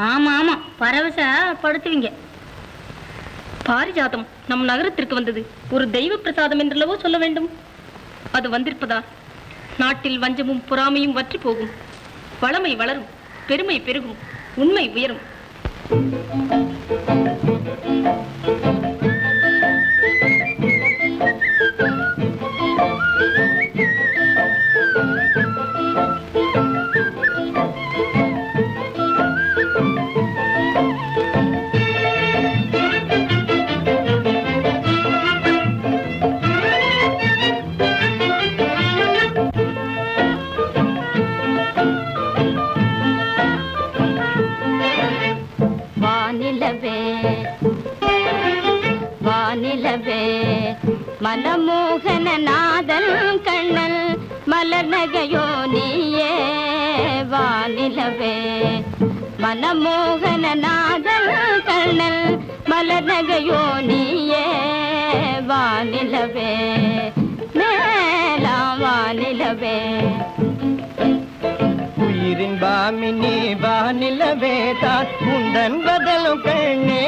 ஆமா ஆமா. பரவச படுத்துவீங்க. பாரிஜாதம் நம் நகரத்திற்கு வந்தது. ஒரு தெய்வ பிரசாதம் என்றளவோ சொல்ல வேண்டும்? அது வந்திருப்பதா? நாட்டில் வஞ்சமும் பொறாமையும் வற்றி போகும். வளமை வளரும் பெருமை பெருகும் உண்மை உயரும். மனமோகன நாதல் கண்ணல் மலர் நகையோ நீயே வானிலவே. மனமோகன நாதல் கண்ணல் மலர் நகையோ நீயே வானிலவே. மேலாம் வானிலவே. உயிரின் பாமினி வானிலவே தான் முந்தன் பதலும் கண்ணே.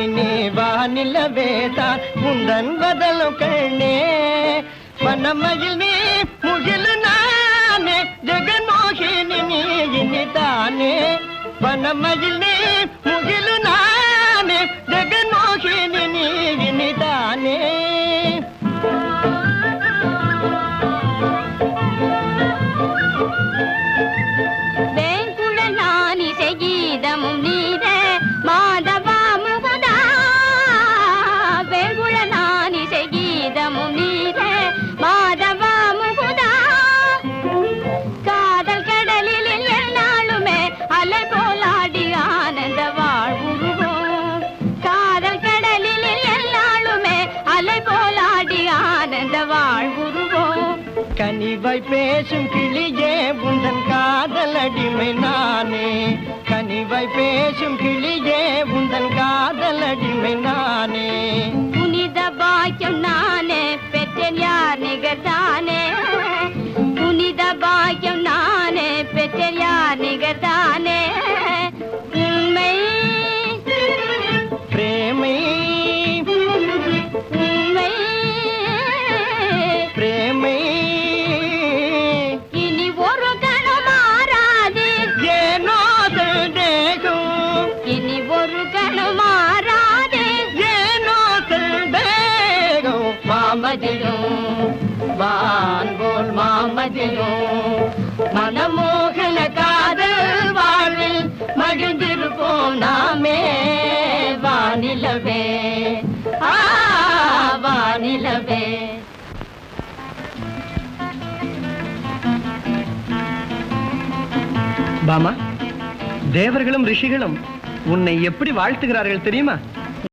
உயிரின் பாமினி வானிலவே தான் உந்தன் பதலும் கண்ணே. வனமயில் நீ முகிலு நானே ஜெகன்மோகினி நீ இனி தானே வனமயில் நீ கனிவாய் பேசும் கிளியே உந்தன் காதல் அடிமை நானே. கனிவாய் பேசும் கிளியே உந்தன் காதல் அடிமை நானே. புனித பாக்கியம் நானே பெற்றேன் யார் நிகர்தானே புனித பாக்கியம் நானே பெற்றேன் யார் நிகர்தானே உண்மை மாமதிலும் வான்போல் போல் மனமோகன காதல் வாழ்வில் மகிழ்ந்திருப்போம் நாமே. வானிலவே. ஆ வானிலவே. பாமா தேவர்களும் ரிஷிகளும் உன்னை எப்படி வாழ்த்துகிறார்கள் தெரியுமா?